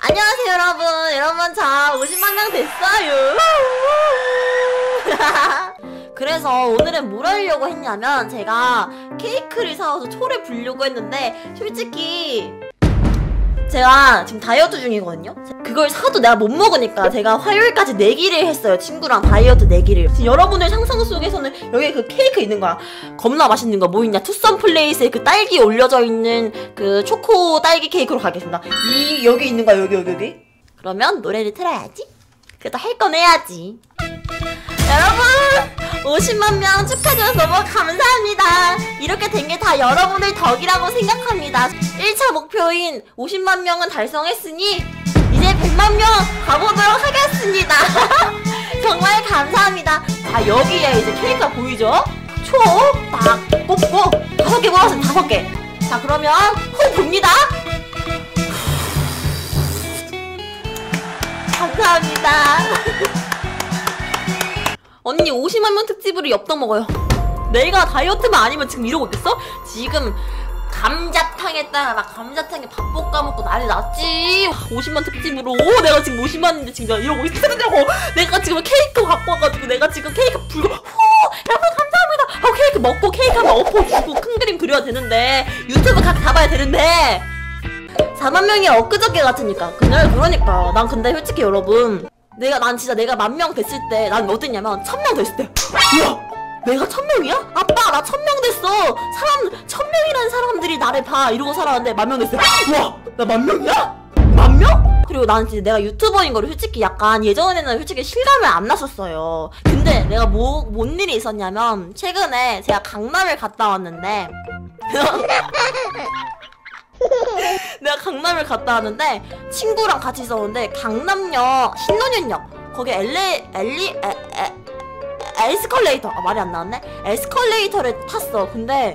안녕하세요 여러분. 여러분 저 50만명 됐어요. 그래서 오늘은 뭘 하려고 했냐면 제가 케이크를 사와서 초를 불려고 했는데 솔직히 제가 지금 다이어트 중이거든요. 그걸 사도 내가 못 먹으니까 제가 화요일까지 내기를 했어요. 친구랑 다이어트 내기를. 지금 여러분의 상상 속에서는 여기 그 케이크 있는 거야. 겁나 맛있는 거 뭐 있냐? 투썸 플레이스에 그 딸기 올려져 있는 그 초코 딸기 케이크로 가겠습니다. 이 여기 있는 거야. 여기 여기 여기. 그러면 노래를 틀어야지. 그래도 할 건 해야지. 여러분 50만 명 축하해주셔서 너무 감사합니다. 이렇게 된게 다 여러분의 덕이라고 생각합니다. 1차 목표인 50만 명은 달성했으니 이제 100만 명 가보도록 하겠습니다. 정말 감사합니다. 자 여기에 이제 케이크가 보이죠? 초딱 뽑고 다섯 개 뽑았어요 다섯 개 자 그러면 호 봅니다. 감사합니다. 언니 50만 명 특집으로 엽떡 먹어요. 내가 다이어트만 아니면 지금 이러고 있겠어? 지금 감자탕 했다가 나 감자탕에 밥 볶아 먹고 난리 났지. 50만 특집으로 오, 내가 지금 50만인데 지금 내가 이러고 있으라고. 내가 지금 케이크 갖고 와가지고 내가 지금 케이크 불고 후 여러분 감사합니다. 하고 케이크 먹고 케이크 한번 엎어주고 큰 그림 그려야 되는데 유튜브 각 잡아야 되는데 4만 명이 엊그저께 같으니까 그날 그러니까 난 근데 솔직히 여러분 내가 난 진짜 내가 만 명 됐을 때 난 어땠냐면 천 명 됐을 때 우와 내가 천 명이야? 아빠 나 천명 됐어 사람 천 명이라는 사람들이 나를 봐 이러고 살았는데 만명 됐을 때 우와 나 만 명이야? 만 명? 그리고 나는 진짜 내가 유튜버인 거를 솔직히 약간 예전에는 솔직히 실감을 안 났었어요 근데 내가 뭐, 뭔 일이 있었냐면 최근에 제가 강남을 갔다 왔는데 내가 강남을 갔다 왔는데 친구랑 같이 있었는데 강남역 신논현역 거기 엘리 엘리 에, 에, 에스컬레이터. 아 말이 안 나왔네? 에스컬레이터를 탔어. 근데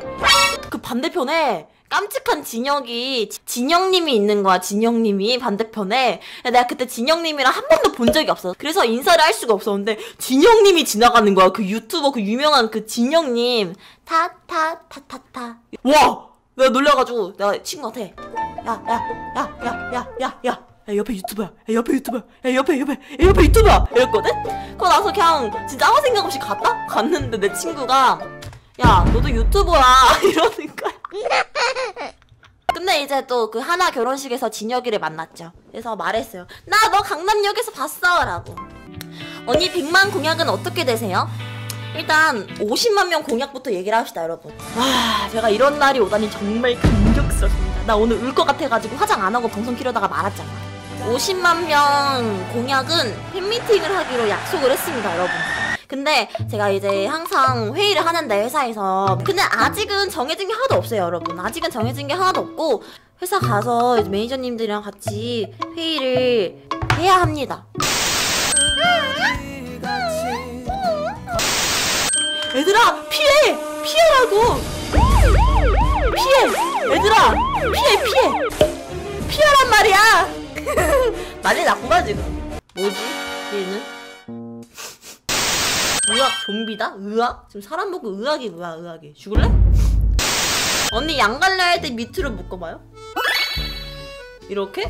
그 반대편에 깜찍한 진혁이 진영님이 있는 거야 진영님이 반대편에. 내가 그때 진영님이랑 한 번도 본 적이 없어 그래서 인사를 할 수가 없었는데 진영님이 지나가는 거야. 그 유튜버 그 유명한 그 진영님. 타 타 타 타타. 와! 내가 놀라가지고 내가 친구한테 야 야 야 야 야 야야 야, 옆에 유튜버야. 야, 옆에 유튜버야. 야, 옆에 옆에. 야, 옆에 유튜버야. 이랬거든? 그거 나서 그냥 진짜 아무 생각 없이 갔다? 갔는데 내 친구가 야 너도 유튜버야. 이러는 거야. 근데 이제 또 그 하나 결혼식에서 진혁이를 만났죠. 그래서 말했어요 나 너 강남역에서 봤어. 라고 언니 100만 공약은 어떻게 되세요? 일단 50만 명 공약부터 얘기를 합시다 여러분. 와 제가 이런 날이 오다니 정말 감격스럽습니다. 나 오늘 울 것 같아가지고 화장 안 하고 방송 키려다가 말았잖아 50만 명 공약은 팬미팅을 하기로 약속을 했습니다 여러분 근데 제가 이제 항상 회의를 하는데 회사에서 근데 아직은 정해진 게 하나도 없어요 여러분 아직은 정해진 게 하나도 없고 회사 가서 매니저님들이랑 같이 회의를 해야 합니다 얘들아 피해! 피하라고! 피해! 얘들아 피해 피해! 피하란 말이야! 난리 났구만 지금 뭐지? 얘는? 의학 좀비다? 의학? 지금 사람 보고 의학이 뭐야 의학이 죽을래? 언니 양갈래 할 때 밑으로 묶어봐요 이렇게?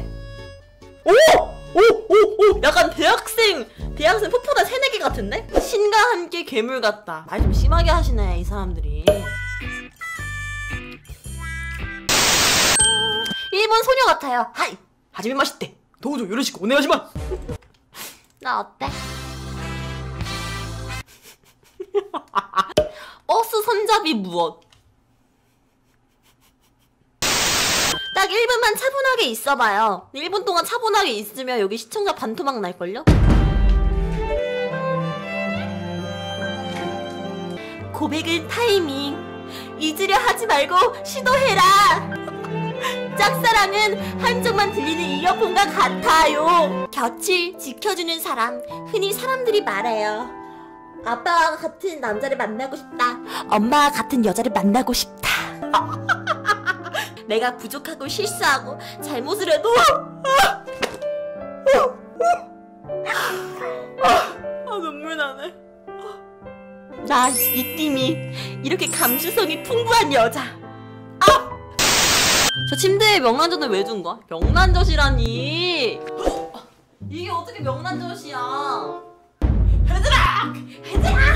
오! 오! 오! 오! 약간 대학생 대학생 풋풋한 새내기 같은데? 신과 함께 괴물 같다 말 좀 심하게 하시네 이 사람들이 일본 소녀 같아요 하이! 하지메 맛있대 도우조 요리시고 오네가시마 나 어때? 버스 손잡이 무엇? 딱 1분만 차분하게 있어봐요 1분 동안 차분하게 있으면 여기 시청자 반토막 날걸요? 고백은 타이밍 잊으려 하지 말고 시도해라 짝사랑은 한쪽만 들리는 이어폰과 같아요. 곁을 지켜주는 사람 흔히 사람들이 말해요. 아빠와 같은 남자를 만나고 싶다. 엄마와 같은 여자를 만나고 싶다. 내가 부족하고 실수하고 잘못을 해도 아 눈물 나네. 나 이띠미 이렇게 감수성이 풍부한 여자. 아! 저 침대에 명란젓을 왜준 거야? 명란젓이라니! 이게 어떻게 명란젓이야? 얘들아! 얘들아!